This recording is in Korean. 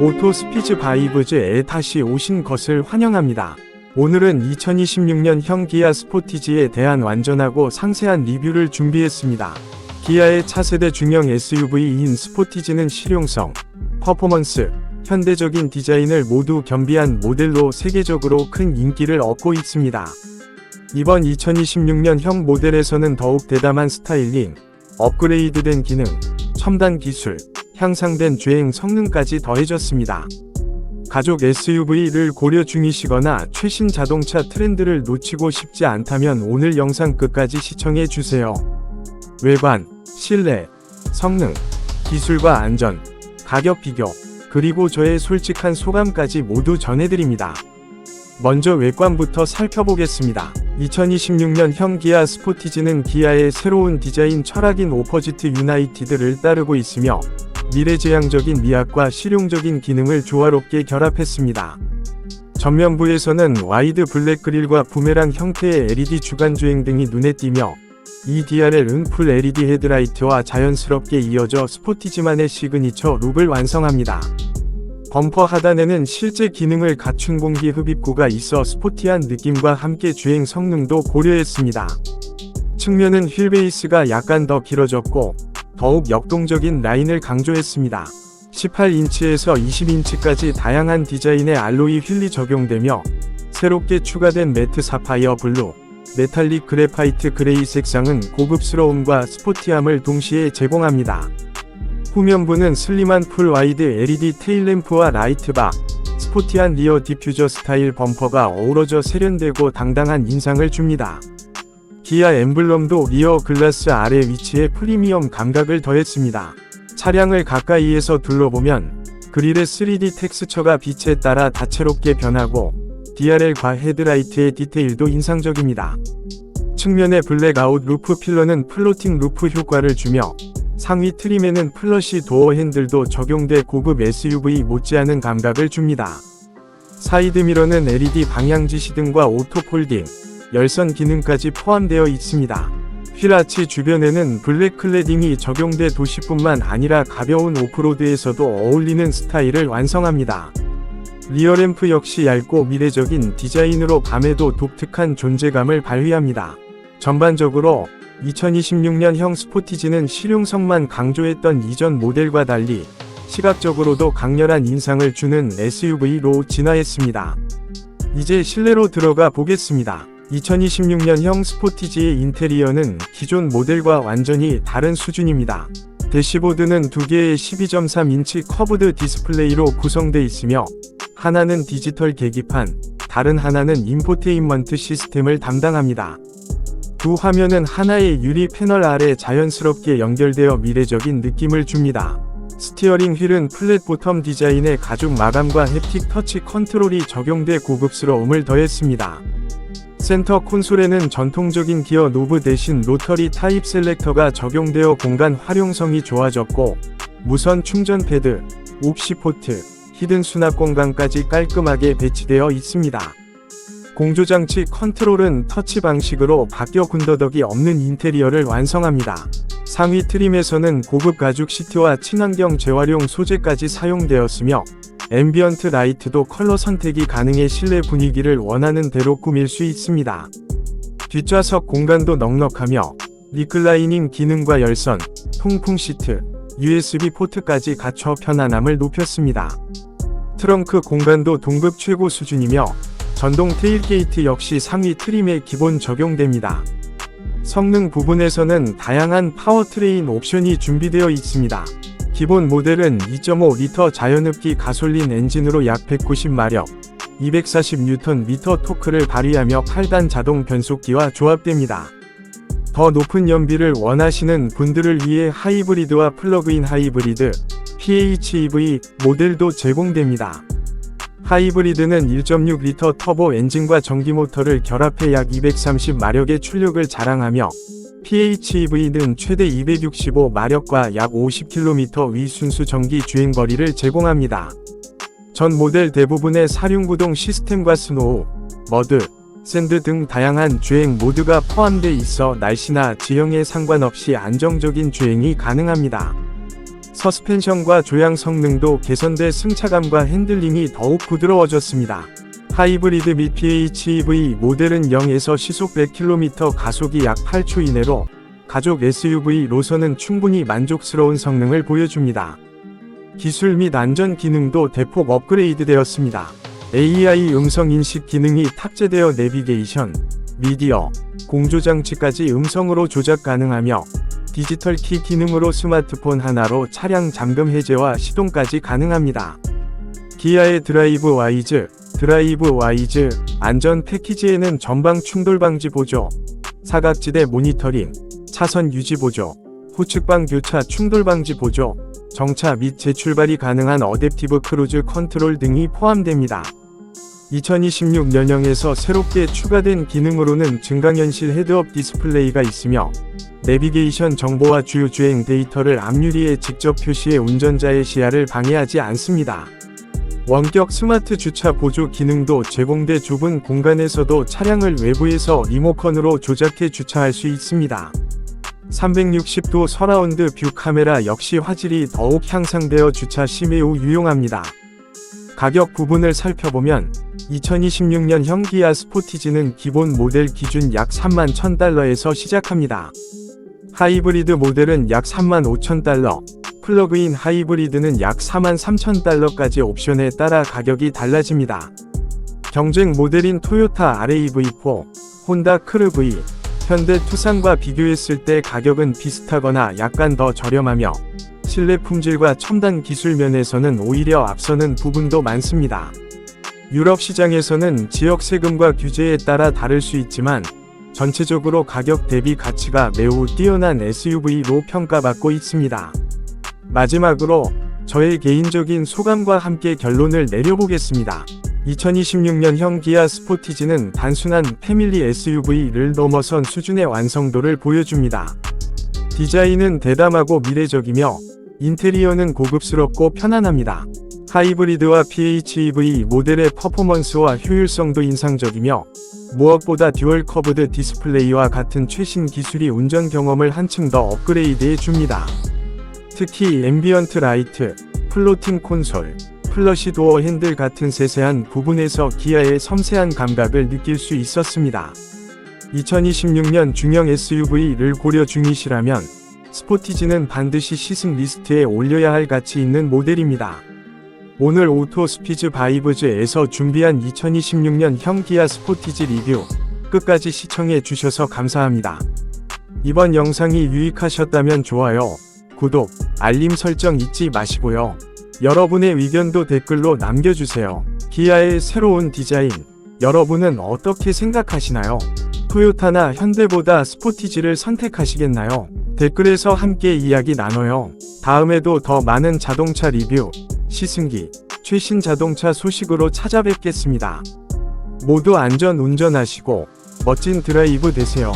오토 스피즈 바이브즈에 다시 오신 것을 환영합니다. 오늘은 2026년형 기아 스포티지에 대한 완전하고 상세한 리뷰를 준비했습니다. 기아의 차세대 중형 SUV인 스포티지는 실용성, 퍼포먼스, 현대적인 디자인을 모두 겸비한 모델로 세계적으로 큰 인기를 얻고 있습니다. 이번 2026년형 모델에서는 더욱 대담한 스타일링, 업그레이드된 기능, 첨단 기술, 향상된 주행 성능까지 더해졌습니다. 가족 SUV를 고려 중이시거나 최신 자동차 트렌드를 놓치고 싶지 않다면 오늘 영상 끝까지 시청해 주세요. 외관, 실내, 성능, 기술과 안전, 가격 비교, 그리고 저의 솔직한 소감까지 모두 전해드립니다. 먼저 외관부터 살펴보겠습니다. 2026년형 기아 스포티지는 기아의 새로운 디자인 철학인 오퍼지트 유나이티드를 따르고 있으며 미래지향적인 미학과 실용적인 기능을 조화롭게 결합했습니다. 전면부에서는 와이드 블랙 그릴과 부메랑 형태의 LED 주간 주행 등이 눈에 띄며 EDRL 응풀 LED 헤드라이트와 자연스럽게 이어져 스포티지만의 시그니처 룩을 완성합니다. 범퍼 하단에는 실제 기능을 갖춘 공기 흡입구가 있어 스포티한 느낌과 함께 주행 성능도 고려했습니다. 측면은 휠베이스가 약간 더 길어졌고 더욱 역동적인 라인을 강조했습니다. 18인치에서 20인치까지 다양한 디자인의 알로이 휠이 적용되며 새롭게 추가된 매트 사파이어 블루, 메탈릭 그래파이트 그레이 색상은 고급스러움과 스포티함을 동시에 제공합니다. 후면부는 슬림한 풀 와이드 LED 테일램프와 라이트바, 스포티한 리어 디퓨저 스타일 범퍼가 어우러져 세련되고 당당한 인상을 줍니다. 기아 엠블럼도 리어 글라스 아래 위치에 프리미엄 감각을 더했습니다. 차량을 가까이에서 둘러보면 그릴의 3D 텍스처가 빛에 따라 다채롭게 변하고 DRL과 헤드라이트의 디테일도 인상적입니다. 측면의 블랙아웃 루프 필러는 플로팅 루프 효과를 주며 상위 트림에는 플러시 도어 핸들도 적용돼 고급 SUV 못지않은 감각을 줍니다. 사이드 미러는 LED 방향지 시등과 오토 폴딩, 열선 기능까지 포함되어 있습니다. 휠아치 주변에는 블랙 클레딩이 적용돼 도시뿐만 아니라 가벼운 오프로드에서도 어울리는 스타일을 완성합니다. 리어램프 역시 얇고 미래적인 디자인으로 밤에도 독특한 존재감을 발휘합니다. 전반적으로 2026년형 스포티지는 실용성만 강조했던 이전 모델과 달리 시각적으로도 강렬한 인상을 주는 SUV로 진화했습니다. 이제 실내로 들어가 보겠습니다. 2026년형 스포티지의 인테리어는 기존 모델과 완전히 다른 수준입니다. 대시보드는 두 개의 12.3인치 커브드 디스플레이로 구성돼 있으며 하나는 디지털 계기판, 다른 하나는 인포테인먼트 시스템을 담당합니다. 두 화면은 하나의 유리 패널 아래 자연스럽게 연결되어 미래적인 느낌을 줍니다. 스티어링 휠은 플랫 보텀 디자인의 가죽 마감과 햅틱 터치 컨트롤이 적용돼 고급스러움을 더했습니다. 센터 콘솔에는 전통적인 기어 노브 대신 로터리 타입 셀렉터가 적용되어 공간 활용성이 좋아졌고 무선 충전 패드, 옵시 포트, 히든 수납 공간까지 깔끔하게 배치되어 있습니다. 공조장치 컨트롤은 터치 방식으로 바뀌어 군더더기 없는 인테리어를 완성합니다. 상위 트림에서는 고급 가죽 시트와 친환경 재활용 소재까지 사용되었으며 앰비언트 라이트도 컬러 선택이 가능해 실내 분위기를 원하는 대로 꾸밀 수 있습니다. 뒷좌석 공간도 넉넉하며 리클라이닝 기능과 열선, 통풍 시트, USB 포트까지 갖춰 편안함을 높였습니다. 트렁크 공간도 동급 최고 수준이며 전동 테일게이트 역시 상위 트림에 기본 적용됩니다. 성능 부분에서는 다양한 파워트레인 옵션이 준비되어 있습니다. 기본 모델은 2.5리터 자연흡기 가솔린 엔진으로 약 190마력, 240Nm 토크를 발휘하며 8단 자동 변속기와 조합됩니다. 더 높은 연비를 원하시는 분들을 위해 하이브리드와 플러그인 하이브리드, PHEV 모델도 제공됩니다. 하이브리드는 1.6리터 터보 엔진과 전기 모터를 결합해 약 230마력의 출력을 자랑하며 PHEV는 최대 265마력과 약 50km 위 순수 전기 주행 거리를 제공합니다. 전 모델 대부분의 사륜구동 시스템과 스노우, 머드, 샌드 등 다양한 주행 모드가 포함돼 있어 날씨나 지형에 상관없이 안정적인 주행이 가능합니다. 서스펜션과 조향 성능도 개선돼 승차감과 핸들링이 더욱 부드러워졌습니다. 하이브리드 및 PHEV 모델은 0에서 시속 100km 가속이 약 8초 이내로 가족 SUV로서는 충분히 만족스러운 성능을 보여줍니다. 기술 및 안전 기능도 대폭 업그레이드 되었습니다. AI 음성 인식 기능이 탑재되어 내비게이션, 미디어, 공조장치까지 음성으로 조작 가능하며 디지털 키 기능으로 스마트폰 하나로 차량 잠금 해제와 시동까지 가능합니다. 기아의 드라이브 와이즈, 드라이브 와이즈 안전 패키지에는 전방 충돌 방지 보조, 사각지대 모니터링, 차선 유지 보조, 후측방 교차 충돌 방지 보조, 정차 및 재출발이 가능한 어댑티브 크루즈 컨트롤 등이 포함됩니다. 2026년형에서 새롭게 추가된 기능으로는 증강현실 헤드업 디스플레이가 있으며 내비게이션 정보와 주요 주행 데이터를 앞유리에 직접 표시해 운전자의 시야를 방해하지 않습니다. 원격 스마트 주차 보조 기능도 제공돼 좁은 공간에서도 차량을 외부에서 리모컨으로 조작해 주차할 수 있습니다. 360도 서라운드 뷰 카메라 역시 화질이 더욱 향상되어 주차 시 매우 유용합니다. 가격 부분을 살펴보면 2026년형 기아 스포티지는 기본 모델 기준 약 3만 1000달러에서 시작합니다. 하이브리드 모델은 약 3만 5천 달러, 플러그인 하이브리드는 약 4만 3천 달러까지 옵션에 따라 가격이 달라집니다. 경쟁 모델인 토요타 RAV4, 혼다 크르V, 현대 투싼과 비교했을 때 가격은 비슷하거나 약간 더 저렴하며 실내 품질과 첨단 기술 면에서는 오히려 앞서는 부분도 많습니다. 유럽 시장에서는 지역 세금과 규제에 따라 다를 수 있지만 전체적으로 가격 대비 가치가 매우 뛰어난 SUV로 평가받고 있습니다. 마지막으로 저의 개인적인 소감과 함께 결론을 내려보겠습니다. 2026년형 기아 스포티지는 단순한 패밀리 SUV를 넘어선 수준의 완성도를 보여줍니다. 디자인은 대담하고 미래적이며 인테리어는 고급스럽고 편안합니다. 하이브리드와 PHEV 모델의 퍼포먼스와 효율성도 인상적이며 무엇보다 듀얼 커브드 디스플레이와 같은 최신 기술이 운전 경험을 한층 더 업그레이드해 줍니다. 특히 앰비언트 라이트, 플로팅 콘솔, 플러시 도어 핸들 같은 세세한 부분에서 기아의 섬세한 감각을 느낄 수 있었습니다. 2026년 중형 SUV를 고려 중이시라면 스포티지는 반드시 시승 리스트에 올려야 할 가치 있는 모델입니다. 오늘 오토 스피즈 바이브즈에서 준비한 2026년 형 기아 스포티지 리뷰 끝까지 시청해 주셔서 감사합니다. 이번 영상이 유익하셨다면 좋아요, 구독, 알림 설정 잊지 마시고요. 여러분의 의견도 댓글로 남겨주세요. 기아의 새로운 디자인, 여러분은 어떻게 생각하시나요? 토요타나 현대보다 스포티지를 선택하시겠나요? 댓글에서 함께 이야기 나눠요. 다음에도 더 많은 자동차 리뷰, 시승기, 최신 자동차 소식으로 찾아뵙겠습니다. 모두 안전 운전하시고 멋진 드라이브 되세요.